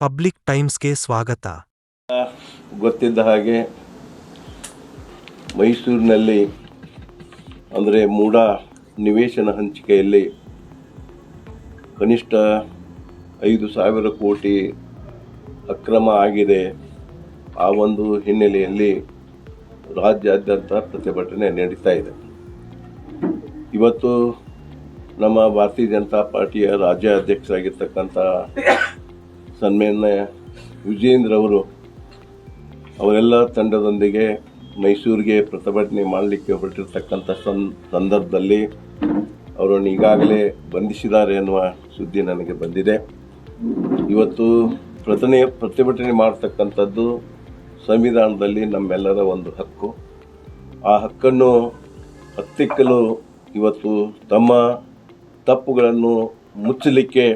Public ಟೈಮ್ಸ್ಗೆ ಸ್ವಾಗತ. ಗೊತ್ತಿದ್ದ ಹಾಗೆ ಮೈಸೂರಿನಲ್ಲಿ ಅಂದರೆ ಮೂಡ ನಿವೇಶನ ಹಂಚಿಕೆಯಲ್ಲಿ ಕನಿಷ್ಠ ಐದು ಸಾವಿರ ಕೋಟಿ ಅಕ್ರಮ ಆಗಿದೆ ಆ ಒಂದು ಹಿನ್ನೆಲೆಯಲ್ಲಿ ರಾಜ್ಯಾದ್ಯಂತ ಪ್ರತಿಭಟನೆ ನಡೀತಾ ಇದೆ. ಇವತ್ತು ನಮ್ಮ ಭಾರತೀಯ ಜನತಾ ಪಾರ್ಟಿಯ ರಾಜ್ಯ ಅಧ್ಯಕ್ಷರಾಗಿರ್ತಕ್ಕಂಥ ಸನ್ಮಾನ್ಯ ವಿಜೇಂದ್ರ ಅವರು ಅವರೆಲ್ಲ ತಂಡದೊಂದಿಗೆ ಮೈಸೂರಿಗೆ ಪ್ರತಿಭಟನೆ ಮಾಡಲಿಕ್ಕೆ ಹೊರಟಿರ್ತಕ್ಕಂಥ ಸನ್, ಸಂದರ್ಭದಲ್ಲಿ ಅವರನ್ನು ಈಗಾಗಲೇ ಬಂಧಿಸಿದ್ದಾರೆ ಎನ್ನುವ ಸುದ್ದಿ ನನಗೆ ಬಂದಿದೆ. ಇವತ್ತು ಪ್ರತಿನೆ, ಪ್ರತಿಭಟನೆ ಮಾಡ್ತಕ್ಕಂಥದ್ದು ಸಂವಿಧಾನದಲ್ಲಿ ನಮ್ಮೆಲ್ಲರ ಒಂದು ಹಕ್ಕು. ಆ ಹಕ್ಕನ್ನು ಹತ್ತಿಕ್ಕಲು ಇವತ್ತು ತಮ್ಮ ತಪ್ಪುಗಳನ್ನು ಮುಚ್ಚಲಿಕ್ಕೆ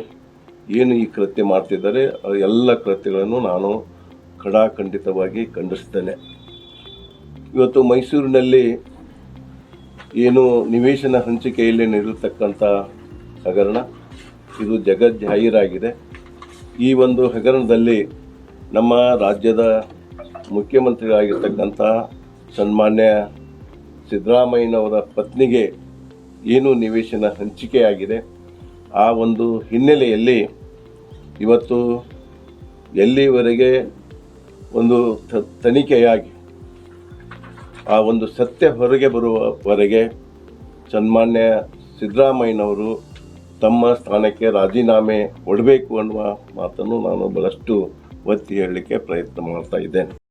ಏನು ಈ ಕೃತ್ಯ ಮಾಡ್ತಿದ್ದಾರೆ ಎಲ್ಲ ಕೃತ್ಯಗಳನ್ನು ನಾನು ಖಡಾಖಂಡಿತವಾಗಿ ಖಂಡಿಸ್ತೇನೆ ಇವತ್ತು ಮೈಸೂರಿನಲ್ಲಿ ಏನು ನಿವೇಶನ ಹಂಚಿಕೆಯಲ್ಲಿ ನಡೆಯತಕ್ಕಂಥ ಹಗರಣ, ಇದು ಜಗಜ್ಜಾಹೀರಾಗಿದೆ ಈ ಒಂದು ಹಗರಣದಲ್ಲಿ ನಮ್ಮ ರಾಜ್ಯದ ಮುಖ್ಯಮಂತ್ರಿಗಳಾಗಿರ್ತಕ್ಕಂಥ ಸನ್ಮಾನ್ಯ ಸಿದ್ದರಾಮಯ್ಯನವರ ಪತ್ನಿಗೆ ಏನು ನಿವೇಶನ ಹಂಚಿಕೆಯಾಗಿದೆ ಆ ಒಂದು ಹಿನ್ನೆಲೆಯಲ್ಲಿ ಇವತ್ತು ಎಲ್ಲಿವರೆಗೆ ಒಂದು ತನಿಖೆಯಾಗಿ ಆ ಒಂದು ಸತ್ಯ ಹೊರಗೆ ಬರುವವರೆಗೆ ಸನ್ಮಾನ್ಯ ಸಿದ್ದರಾಮಯ್ಯನವರು ತಮ್ಮ ಸ್ಥಾನಕ್ಕೆ ರಾಜೀನಾಮೆ ಕೊಡಬೇಕು ಅನ್ನುವ ಮಾತನ್ನು ನಾನು ಬಹಳಷ್ಟು ಒತ್ತಿ ಹೇಳಲಿಕ್ಕೆ ಪ್ರಯತ್ನ ಮಾಡ್ತಾ ಇದ್ದೇನೆ.